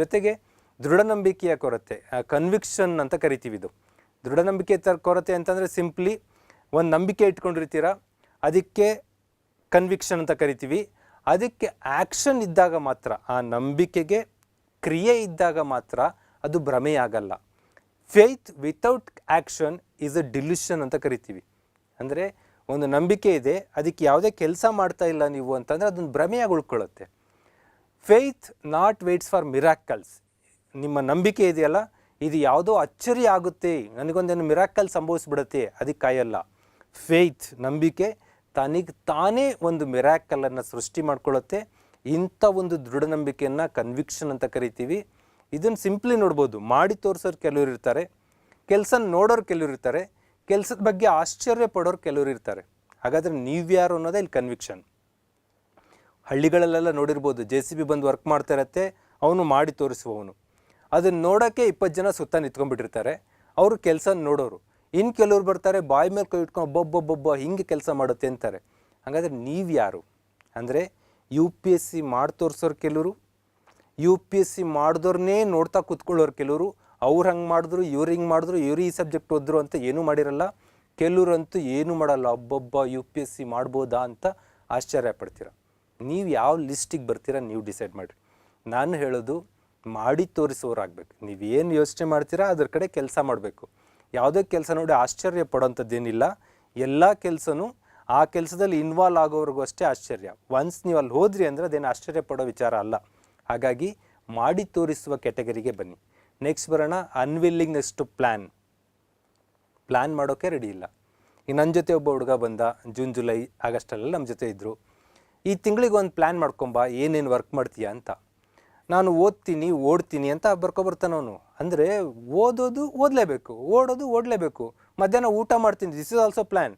ಜೊತೆಗೆ ದೃಢನಂಬಿಕೆಯ ಕೊರತೆ ಕನ್ವಿಕ್ಷನ್ ಅಂತ ಕರಿತೀವಿ ಇದು. ದೃಢನಂಬಿಕೆ ತರ ಕೊರತೆ ಅಂತಂದರೆ ಸಿಂಪ್ಲಿ ಒಂದು ನಂಬಿಕೆ ಇಟ್ಕೊಂಡಿರ್ತೀರ, ಅದಕ್ಕೆ ಕನ್ವಿಕ್ಷನ್ ಅಂತ ಕರಿತೀವಿ. ಅದಕ್ಕೆ ಆ್ಯಕ್ಷನ್ ಇದ್ದಾಗ ಮಾತ್ರ, ಆ ನಂಬಿಕೆಗೆ ಕ್ರಿಯೆ ಇದ್ದಾಗ ಮಾತ್ರ ಅದು ಭ್ರಮೆಯಾಗಲ್ಲ. Faith without action is a delusion ಅಂತ ಕರಿತೀವಿ. ಅಂದರೆ ಒಂದು ನಂಬಿಕೆ ಇದೆ, ಅದಕ್ಕೆ ಯಾವುದೇ ಕೆಲಸ ಮಾಡ್ತಾ ಇಲ್ಲ ನೀವು ಅಂತಂದರೆ ಅದೊಂದು ಭ್ರಮೆಯಾಗಿ ಉಳ್ಕೊಳ್ಳುತ್ತೆ. Faith not waits for miracles ನಿಮ್ಮ ನಂಬಿಕೆ ಇದೆಯಲ್ಲ? ಇದು ಯಾವುದೋ ಅಚ್ಚರಿ ಆಗುತ್ತೆ. ನನಗೊಂದೇನು ಮಿರಾಕಲ್ ಸಂಭವಿಸ್ಬಿಡುತ್ತೆ. ಅದಕ್ಕೆ ಕಾಯಲ್ಲ. ಫೇತ್ ನಂಬಿಕೆ, ತನಗೆ ತಾನೇ ಒಂದು ಮಿರಾಕಲನ್ನು ಸೃಷ್ಟಿ ಮಾಡ್ಕೊಳ್ಳುತ್ತೆ. ಇಂಥ ಒಂದು ದೃಢ ನಂಬಿಕೆಯನ್ನು ಕನ್ವಿಕ್ಷನ್ ಅಂತ ಕರಿತೀವಿ. ಇದನ್ನು ಸಿಂಪ್ಲಿ ನೋಡ್ಬೋದು. ಮಾಡಿ ತೋರಿಸೋರು ಕೆಲವರು ಇರ್ತಾರೆ. ಕೆಲಸ ನೋಡೋರು ಕೆಲವರು ಇರ್ತಾರೆ. ಕೆಲಸದ ಬಗ್ಗೆ ಆಶ್ಚರ್ಯ ಪಡೋರು ಕೆಲವರು ಇರ್ತಾರೆ. ಹಾಗಾದರೆ ನೀವ್ಯಾರು ಅನ್ನೋದೇ ಇಲ್ಲಿ ಕನ್ವಿಕ್ಷನ್ ಹಳ್ಳಿಗಳಲ್ಲೆಲ್ಲ ನೋಡಿರ್ಬೋದು. ಜೆ ಸಿ ಬಿ ಬಂದು ವರ್ಕ್ ಮಾಡ್ತಾ ಇರತ್ತೆ, ಅವನು ಮಾಡಿ ತೋರಿಸುವವನು. ಅದನ್ನು ನೋಡೋಕ್ಕೆ ಇಪ್ಪತ್ತು ಜನ ಸುತ್ತ ನಿಂತ್ಕೊಂಡ್ಬಿಟ್ಟಿರ್ತಾರೆ. ಅವರು ಕೆಲಸ ನೋಡೋರು. ಇನ್ನು ಕೆಲವ್ರು ಬರ್ತಾರೆ, ಬಾಯಿ ಮೇಲೆ ಕೈ ಇಟ್ಕೊಂಡು ಒಬ್ಬೊಬ್ಬೊಬ್ಬೊಬ್ಬ ಹಿಂಗೆ ಕೆಲಸ ಮಾಡುತ್ತೆ ಅಂತಾರೆ. ಹಾಗಾದರೆ ನೀವು ಯಾರು? ಅಂದರೆ ಯು ಪಿ ಎಸ್ ಸಿ ಮಾಡಿ ತೋರಿಸೋರು ಕೆಲವರು, ಯು ಪಿ ಎಸ್ ಸಿ ಮಾಡಿದವ್ರನ್ನೇ ನೋಡ್ತಾ ಕೂತ್ಕೊಳ್ಳೋರು ಕೆಲವರು, ಅವ್ರು ಹಂಗೆ ಮಾಡಿದ್ರು, ಇವ್ರು ಹಿಂಗೆ ಮಾಡಿದ್ರು, ಇವ್ರು ಈ ಸಬ್ಜೆಕ್ಟ್ ಓದ್ರು ಅಂತ ಏನೂ ಮಾಡಿರಲ್ಲ. ಕೆಲವರಂತೂ ಏನೂ ಮಾಡಲ್ಲ. ಒಬ್ಬೊಬ್ಬ ಯು ಪಿ ಎಸ್ ಸಿ ಮಾಡ್ಬೋದಾ ಅಂತ ಆಶ್ಚರ್ಯ ಪಡ್ತೀರ. ನೀವು ಯಾವ ಲಿಸ್ಟಿಗೆ ಬರ್ತೀರಾ ನೀವು ಡಿಸೈಡ್ ಮಾಡಿರಿ. ನಾನು ಹೇಳೋದು ಮಾಡಿ ತೋರಿಸೋರಾಗಬೇಕು ನೀವು ಏನು ಯೋಚನೆ ಮಾಡ್ತೀರಾ ಅದ್ರ ಕಡೆ ಕೆಲಸ ಮಾಡಬೇಕು. ಯಾವುದೇ ಕೆಲಸ ನೋಡಿ ಆಶ್ಚರ್ಯ ಪಡೋಂಥದ್ದೇನಿಲ್ಲ. ಎಲ್ಲ ಕೆಲಸನೂ ಆ ಕೆಲಸದಲ್ಲಿ ಇನ್ವಾಲ್ವ್ ಆಗೋವ್ರಿಗೂ ಅಷ್ಟೇ ಆಶ್ಚರ್ಯ. ಒನ್ಸ್ ನೀವು ಅಲ್ಲಿ ಹೋದ್ರಿ ಅಂದರೆ ಅದೇನು ಆಶ್ಚರ್ಯ ಪಡೋ ವಿಚಾರ ಅಲ್ಲ. ಹಾಗಾಗಿ ಮಾಡಿ ತೋರಿಸುವ ಕೆಟಗರಿಗೆ ಬನ್ನಿ. ನೆಕ್ಸ್ಟ್ ಬರೋಣ ಅನ್ವಿಲ್ಲಿಂಗ್ನೆಸ್ ಟು ಪ್ಲ್ಯಾನ್ ಪ್ಲ್ಯಾನ್ ಮಾಡೋಕ್ಕೆ ರೆಡಿ ಇಲ್ಲ. ಈಗ ನನ್ನ ಜೊತೆ ಒಬ್ಬ ಹುಡುಗ ಬಂದ ಜೂನ್ ಜುಲೈ ಆಗಸ್ಟಲ್ಲೆಲ್ಲ ನಮ್ಮ ಜೊತೆ ಇದ್ದರು ಈ ತಿಂಗಳಿಗೆ ಒಂದು ಪ್ಲ್ಯಾನ್ ಮಾಡ್ಕೊಂಬ, ಏನೇನು ವರ್ಕ್ ಮಾಡ್ತೀಯ ಅಂತ. ನಾನು ಓದ್ತೀನಿ, ಓಡ್ತೀನಿ ಅಂತ ಬರ್ಕೊಬರ್ತಾನವನು ಅಂದರೆ ಓದೋದು ಓದಲೇಬೇಕು, ಓಡೋದು ಓಡಲೇಬೇಕು. ಮಧ್ಯಾಹ್ನ ಊಟ ಮಾಡ್ತೀನಿ ದಿಸ್ ಇಸ್ ಆಲ್ಸೋ ಪ್ಲ್ಯಾನ್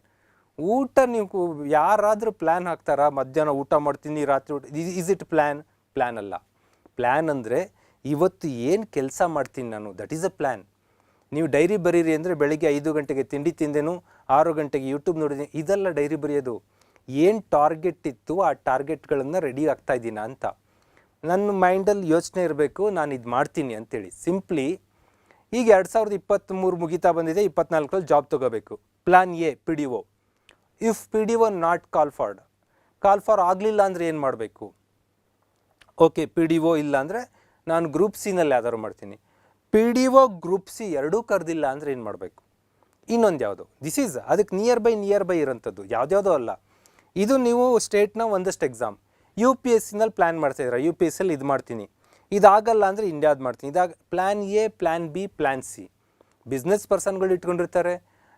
ಊಟ ನೀವು ಯಾರಾದರೂ ಪ್ಲ್ಯಾನ್ ಹಾಕ್ತಾರಾ? ಮಧ್ಯಾಹ್ನ ಊಟ ಮಾಡ್ತೀನಿ, ರಾತ್ರಿ ಊಟ ಇಸ್ ಇಟ್ ಪ್ಲ್ಯಾನ್ ಪ್ಲ್ಯಾನ್ ಅಲ್ಲ. ಪ್ಲ್ಯಾನ್ ಅಂದರೆ ಇವತ್ತು ಏನು ಕೆಲಸ ಮಾಡ್ತೀನಿ ನಾನು? ದಟ್ ಈಸ್ ಅ ಪ್ಲ್ಯಾನ್ ನೀವು ಡೈರಿ ಬರೀರಿ ಅಂದರೆ ಬೆಳಿಗ್ಗೆ ಐದು ಗಂಟೆಗೆ ತಿಂಡಿ ತಿಂದೇನು, ಆರು ಗಂಟೆಗೆ ಯೂಟ್ಯೂಬ್ ನೋಡಿದ್ದೀನಿ ಇದೆಲ್ಲ ಡೈರಿ ಬರೆಯೋದು. ಏನು ಟಾರ್ಗೆಟ್ ಇತ್ತು, ಆ ಟಾರ್ಗೆಟ್ಗಳನ್ನು ರೆಡಿ ಆಗ್ತಾ ಇದ್ದೀನಾ ಅಂತ. ನನ್ನ ಮೈಂಡಲ್ಲಿ ಯೋಚನೆ ಇರಬೇಕು, ನಾನು ಇದು ಮಾಡ್ತೀನಿ ಅಂತೇಳಿ. ಸಿಂಪ್ಲಿ ಈಗ ಎರಡು ಸಾವಿರದ ಇಪ್ಪತ್ತ್ಮೂರು ಮುಗಿತಾ ಬಂದಿದೆ ಇಪ್ಪತ್ನಾಲ್ಕರಲ್ಲಿ ಜಾಬ್ ತಗೋಬೇಕು. Plan A P D O if P D O not call for call for ಆಗಲಿಲ್ಲ ಅಂದರೆ ಏನು ಮಾಡಬೇಕು? ಓಕೆ ಪಿ ಡಿ ಒ ಇಲ್ಲ ಅಂದರೆ ನಾನು ಗ್ರೂಪ್ ಸಿನಲ್ಲಿ ಯಾವ್ದಾದ್ರು ಮಾಡ್ತೀನಿ. P D O group C ಎರಡೂ ಕರೆದಿಲ್ಲ ಅಂದರೆ ಏನು ಮಾಡಬೇಕು? ಇನ್ನೊಂದು ಯಾವುದು ದಿಸ್ ಈಸ್ ಅದಕ್ಕೆ ನಿಯರ್ ಬೈ ನಿಯರ್ ಬೈ ಇರೋಂಥದ್ದು. ಯಾವುದ್ಯಾವುದೋ ಅಲ್ಲ. ಇದು ನೀವು ಸ್ಟೇಟ್ನ ಒಂದಷ್ಟು ಎಕ್ಸಾಮ್ ಯು ಪಿ ಎಸ್ ಸಿನಲ್ಲಿ ಪ್ಲ್ಯಾನ್ ಮಾಡ್ತಾಯಿದ್ರೆ ಯು ಪಿ ಎಸ್ ಸಿಲಿ ಇದು ಮಾಡ್ತೀನಿ. ಇದಾಗಲ್ಲ ಅಂದರೆ ಇಂಡಿಯಾದ ಮಾಡ್ತೀನಿ. ಇದಾಗ plan A plan B plan C business ಪರ್ಸನ್ಗಳು ಇಟ್ಕೊಂಡಿರ್ತಾರೆ.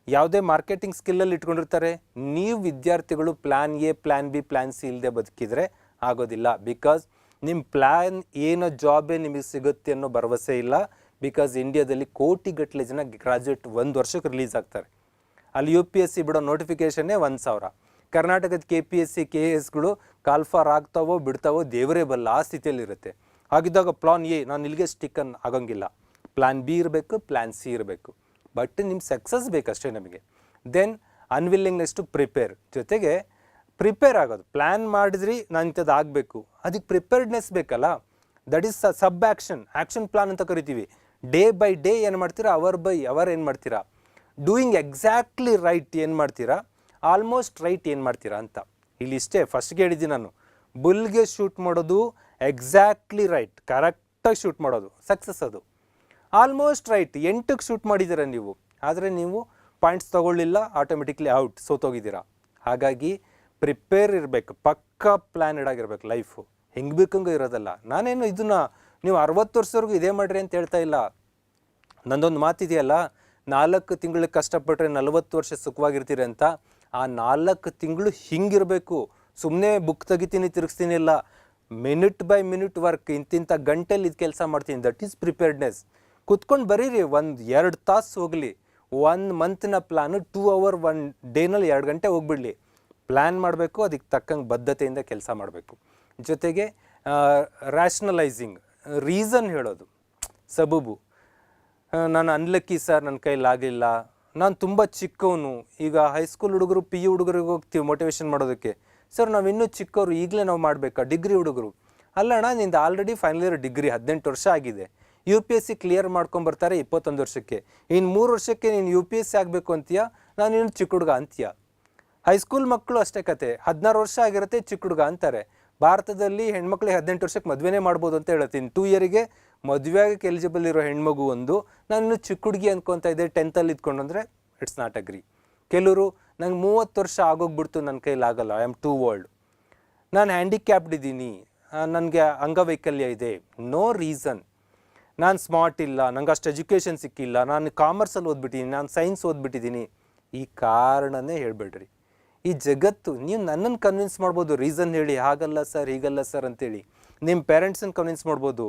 ಯಾವುದೇ ಮಾರ್ಕೆಟಿಂಗ್ ಸ್ಕಿಲ್ಲಲ್ಲಿ ಇಟ್ಕೊಂಡಿರ್ತಾರೆ. ನೀವು ವಿದ್ಯಾರ್ಥಿಗಳು plan A plan B plan C ಇಲ್ಲದೆ ಬದುಕಿದರೆ ಆಗೋದಿಲ್ಲ. ಬಿಕಾಸ್ ನಿಮ್ಮ ಪ್ಲ್ಯಾನ್ ಏನೋ ಜಾಬೇ ನಿಮಗೆ ಸಿಗುತ್ತೆ ಅನ್ನೋ ಭರವಸೆ ಇಲ್ಲ. ಬಿಕಾಸ್ ಇಂಡಿಯಾದಲ್ಲಿ ಕೋಟಿಗಟ್ಟಲೆ ಜನ ಗ್ರಾಜ್ಯುಯೇಟ್ ಒಂದು ವರ್ಷಕ್ಕೆ ರಿಲೀಸ್ ಆಗ್ತಾರೆ. ಅಲ್ಲಿ ಯು ಪಿ ಎಸ್ ಸಿ ಬಿಡೋ ನೋಟಿಫಿಕೇಷನ್ನೇ ಒಂದು ಸಾವಿರ. ಕರ್ನಾಟಕದ K P S C K ಎಸ್ಗಳು call for ಆಗ್ತಾವೋ ಬಿಡ್ತಾವೋ ದೇವರೇ ಬಲ್ಲ, ಆ ಸ್ಥಿತಿಯಲ್ಲಿರುತ್ತೆ. ಹಾಗಿದ್ದಾಗ ಪ್ಲಾನ್ ಎ, ನಾನು ಇಲ್ಲಿಗೆ ಸ್ಟಿಕ್ಕನ್ ಆಗೋಂಗಿಲ್ಲ. ಪ್ಲ್ಯಾನ್ ಬಿ ಇರಬೇಕು ಪ್ಲ್ಯಾನ್ ಸಿ ಇರಬೇಕು. ಬಟ್ ನಿಮ್ಮ ಸಕ್ಸಸ್ ಬೇಕಷ್ಟೇ ನಮಗೆ. ದೆನ್ ಅನ್ವಿಲ್ಲಿಂಗ್ನೆಸ್ ಟು ಪ್ರಿಪೇರ್ ಜೊತೆಗೆ ಪ್ರಿಪೇರ್ ಆಗೋದು. ಪ್ಲ್ಯಾನ್ ಮಾಡಿದ್ರಿ, ನಾನು ಇಂಥದ್ದು ಆಗಬೇಕು. ಅದಕ್ಕೆ ಪ್ರಿಪೇರ್ಡ್ನೆಸ್ ಬೇಕಲ್ಲ? That is sub action action plan ಅಂತ ಕರಿತೀವಿ. ಡೇ ಬೈ ಡೇ ಏನು ಮಾಡ್ತೀರಾ? ಅವರ್ ಬೈ ಅವರ್ ಏನು ಮಾಡ್ತೀರಾ? ಡೂಯಿಂಗ್ ಎಕ್ಸಾಕ್ಟ್ಲಿ ರೈಟ್ ಏನು ಮಾಡ್ತೀರಾ? ಆಲ್ಮೋಸ್ಟ್ ರೈಟ್ ಏನು ಮಾಡ್ತೀರಾ ಅಂತ. ಇಲ್ಲಿ ಇಷ್ಟೇ ಫಸ್ಟ್ಗೆ ಹೇಳಿದ್ದೀನಿ ನಾನು. ಬುಲ್ಗೆ ಶೂಟ್ ಮಾಡೋದು ಎಕ್ಸಾಕ್ಟ್ಲಿ ರೈಟ್ ಕರೆಕ್ಟಾಗಿ ಶೂಟ್ ಮಾಡೋದು ಸಕ್ಸಸ್ ಅದು. ಆಲ್ಮೋಸ್ಟ್ ರೈಟ್, ಎಂಟಕ್ಕೆ ಶೂಟ್ ಮಾಡಿದ್ದೀರ ನೀವು. ಆದರೆ ನೀವು ಪಾಯಿಂಟ್ಸ್ ತೊಗೊಳ್ಳಿಲ್ಲ ಆಟೋಮೆಟಿಕ್ಲಿ ಔಟ್ ಸೋತೋಗಿದ್ದೀರಾ ಹಾಗಾಗಿ ಪ್ರಿಪೇರ್ ಇರಬೇಕು, ಪಕ್ಕ ಪ್ಲ್ಯಾನೆಡ್ ಆಗಿರ್ಬೇಕು ಲೈಫು ಹೆಂಗೆ ಬೇಕಂಗೆ ಇರೋದಲ್ಲ. ನಾನೇನು ಇದನ್ನ ನೀವು ಅರವತ್ತು ವರ್ಷವರೆಗೂ ಇದೇ ಮಾಡಿರಿ ಅಂತ ಹೇಳ್ತಾ ಇಲ್ಲ. ನಂದೊಂದು ಮಾತಿದೆಯಲ್ಲ, ನಾಲ್ಕು ತಿಂಗಳಿಗೆ ಕಷ್ಟಪಟ್ಟರೆ ನಲವತ್ತು ವರ್ಷ ಸುಖವಾಗಿರ್ತೀರಿ ಅಂತ. ಆ ನಾಲ್ಕು ತಿಂಗಳು ಹಿಂಗಿರಬೇಕು. ಸುಮ್ಮನೆ ಬುಕ್ ತೆಗಿತೀನಿ, ತಿರುಗಿಸ್ತೀನಿ ಇಲ್ಲ. ಮಿನಿಟ್ ಬೈ ಮಿನಿಟ್ ವರ್ಕ್ ಇಂತಿಂಥ ಗಂಟೆಲಿ ಇದು ಕೆಲಸ ಮಾಡ್ತೀನಿ. ದಟ್ ಈಸ್ ಪ್ರಿಪೇರ್ಡ್ನೆಸ್ ಕುತ್ಕೊಂಡು ಬರೀರಿ, ಒಂದು ಎರಡು ತಾಸು ಹೋಗಲಿ. ಒನ್ ಮಂತ್ನ ಪ್ಲ್ಯಾನು ಟೂ ಅವರ್ ಒನ್ ಡೇನಲ್ಲಿ ಎರಡು ಗಂಟೆ ಹೋಗ್ಬಿಡಲಿ. ಪ್ಲ್ಯಾನ್ ಮಾಡಬೇಕು ಅದಕ್ಕೆ ತಕ್ಕಂಗೆ ಬದ್ಧತೆಯಿಂದ ಕೆಲಸ ಮಾಡಬೇಕು. ಜೊತೆಗೆ ರ್ಯಾಷನಲೈಸಿಂಗ್ ರೀಸನ್ ಹೇಳೋದು. ಸಬೂಬು. ನಾನು ಅನ್ಲಕ್ಕಿ ಸರ್ ನನ್ನ ಕೈಲಿ ಆಗಲಿಲ್ಲ ನಾನು ತುಂಬ ಚಿಕ್ಕವನು. ಈಗ ಹೈಸ್ಕೂಲ್ ಹುಡುಗರು ಪಿ ಯು ಹುಡುಗರಿಗೆ ಹೋಗ್ತೀವಿ ಮೋಟಿವೇಶನ್ ಮಾಡೋದಕ್ಕೆ. ಸರ್ ನಾವು ಇನ್ನೂ ಚಿಕ್ಕವರು, ಈಗಲೇ ನಾವು ಮಾಡಬೇಕಾ? ಡಿಗ್ರಿ ಹುಡುಗರು. ಅಲ್ಲಣ್ಣ ನಿಂದು ಆಲ್ರೆಡಿ ಫೈನಲ್ ಇಯರ್ ಡಿಗ್ರಿ ಹದಿನೆಂಟು ವರ್ಷ ಆಗಿದೆ. U P S C clear ಮಾಡ್ಕೊಂಬರ್ತಾರೆ ಇಪ್ಪತ್ತೊಂದು ವರ್ಷಕ್ಕೆ. ಇನ್ನು ಮೂರು ವರ್ಷಕ್ಕೆ ನೀನು ಯು ಪಿ ಎಸ್ ಸಿ ಆಗಬೇಕು ಅಂತೀಯ? ನಾನು ಇನ್ನು ಚಿಕ್ಕ ಹುಡುಗ ಅಂತೀಯ? ಹೈಸ್ಕೂಲ್ ಮಕ್ಕಳು ಅಷ್ಟೇ ಕತೆ. ಹದಿನಾರು ವರ್ಷ ಆಗಿರುತ್ತೆ ಚಿಕ್ಕ ಹುಡುಗ ಅಂತಾರೆ. ಭಾರತದಲ್ಲಿ ಹೆಣ್ಮಕ್ಳಿಗೆ ಹದಿನೆಂಟು ವರ್ಷಕ್ಕೆ ಮದುವೆನೇ ಮಾಡ್ಬೋದು ಅಂತ ಹೇಳ್ತೀನಿ. ಟೂ ಇಯರಿಗೆ ಮದುವೆ ಆಗಕ್ಕೆ ಎಲಿಜಿಬಲ್ ಇರೋ ಹೆಣ್ಮಗು ಒಂದು. ನಾನು ಚಿಕ್ಕ ಹುಡುಗಿ ಅಂದ್ಕೊತಾ ಇದ್ದೆ ಟೆಂತಲ್ಲಿ ಇದ್ಕೊಂಡು ಅಂದರೆ ಇಟ್ಸ್ ನಾಟ್ ಅಗ್ರಿ ಕೆಲವರು, ನಂಗೆ ಮೂವತ್ತು ವರ್ಷ ಆಗೋಗ್ಬಿಡ್ತು ನನ್ನ ಕೈಲಿ ಆಗಲ್ಲ ಐ ಆಮ್ ಟೂ ವರ್ಲ್ಡ್ ನಾನು ಹ್ಯಾಂಡಿಕ್ಯಾಪ್ಡ್ ಇದ್ದೀನಿ ನನಗೆ ಅಂಗವೈಕಲ್ಯ ಇದೆ ನೋ ರೀಸನ್ ನಾನು ಸ್ಮಾರ್ಟ್ ಇಲ್ಲ, ನಂಗೆ ಅಷ್ಟು ಎಜುಕೇಷನ್ ಸಿಕ್ಕಿಲ್ಲ, ನಾನು ಕಾಮರ್ಸಲ್ಲಿ ಓದ್ಬಿಟ್ಟಿದ್ದೀನಿ ನಾನು ಸೈನ್ಸ್ ಓದ್ಬಿಟ್ಟಿದ್ದೀನಿ ಈ ಕಾರಣನೇ ಹೇಳಬೇಡ್ರಿ. ಈ ಜಗತ್ತು, ನೀವು ನನ್ನನ್ನು ಕನ್ವಿನ್ಸ್ ಮಾಡ್ಬೋದು ರೀಸನ್ ಹೇಳಿ, ಹಾಗಲ್ಲ ಸರ್ ಹೀಗಲ್ಲ ಸರ್ ಅಂತೇಳಿ. ನಿಮ್ಮ ಪೇರೆಂಟ್ಸನ್ನು ಕನ್ವಿನ್ಸ್ ಮಾಡ್ಬೋದು.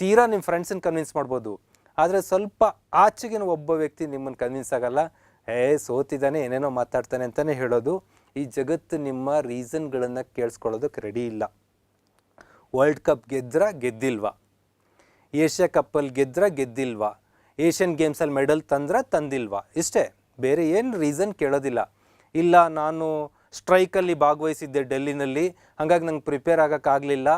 ತೀರಾ ನಿಮ್ಮ ಫ್ರೆಂಡ್ಸನ್ನು ಕನ್ವಿನ್ಸ್ ಮಾಡ್ಬೋದು. ಆದರೆ ಸ್ವಲ್ಪ ಆಚೆಗಿನ ಒಬ್ಬ ವ್ಯಕ್ತಿ ನಿಮ್ಮನ್ನು ಕನ್ವಿನ್ಸ್ ಆಗಲ್ಲ. ಏ ಸೋತಿದ್ದಾನೆ, ಏನೇನೋ ಮಾತಾಡ್ತಾನೆ ಅಂತಲೇ ಹೇಳೋದು. ಈ ಜಗತ್ತು ನಿಮ್ಮ ರೀಸನ್ಗಳನ್ನು ಕೇಳಿಸ್ಕೊಳ್ಳೋದಕ್ಕೆ ರೆಡಿ ಇಲ್ಲ. ವರ್ಲ್ಡ್ ಕಪ್ ಗೆದ್ರ ಗೆದ್ದಿಲ್ವಾ? ಏಷ್ಯಾ ಕಪ್ಪಲ್ಲಿ ಗೆದ್ರ ಗೆದ್ದಿಲ್ವಾ? ಏಷ್ಯನ್ ಗೇಮ್ಸಲ್ಲಿ ಮೆಡಲ್ ತಂದ್ರ ತಂದಿಲ್ವಾ? ಇಷ್ಟೇ, ಬೇರೆ ಏನು ರೀಸನ್ ಕೇಳೋದಿಲ್ಲ. ಇಲ್ಲ, ನಾನು ಸ್ಟ್ರೈಕಲ್ಲಿ ಭಾಗವಹಿಸಿದ್ದೆ ಡೆಲ್ಲಿನಲ್ಲಿ ಹಾಗಾಗಿ ನಂಗೆ ಪ್ರಿಪೇರ್ ಆಗೋಕ್ಕಾಗಲಿಲ್ಲ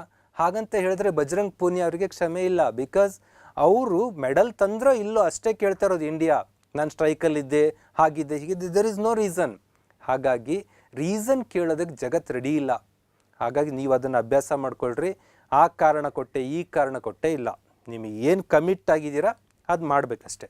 ಹಾಗಂತ ಹೇಳಿದ್ರೆ ಬಜರಂಗ್ ಪೂನಿಯಾ ಅವರಿಗೆ ಕ್ಷಮೆ ಇಲ್ಲ. ಬಿಕಾಸ್ ಅವರು ಮೆಡಲ್ ತಂದ್ರೋ ಇಲ್ಲೋ ಅಷ್ಟೇ ಕೇಳ್ತಾ ಇರೋದು ಇಂಡಿಯಾ ನಾನು ಸ್ಟ್ರೈಕಲ್ಲಿದ್ದೆ ಹಾಗಿದ್ದೆ, ಹೀಗಿದ್ದೆ. ದರ್ ಇಸ್ ನೋ ರೀಸನ್ ಹಾಗಾಗಿ ರೀಸನ್ ಕೇಳೋದಕ್ಕೆ ಜಗತ್ತು ರೆಡಿ ಇಲ್ಲ. ಹಾಗಾಗಿ ನೀವು ಅದನ್ನು ಅಭ್ಯಾಸ ಮಾಡ್ಕೊಳ್ರಿ. ಆ ಕಾರಣ ಕೊಟ್ಟೆ, ಈ ಕಾರಣ ಕೊಟ್ಟೆ ಇಲ್ಲ. ನಿಮಗೆ ಏನು ಕಮಿಟ್ ಆಗಿದ್ದೀರಾ, ಅದು ಮಾಡಬೇಕಷ್ಟೆ.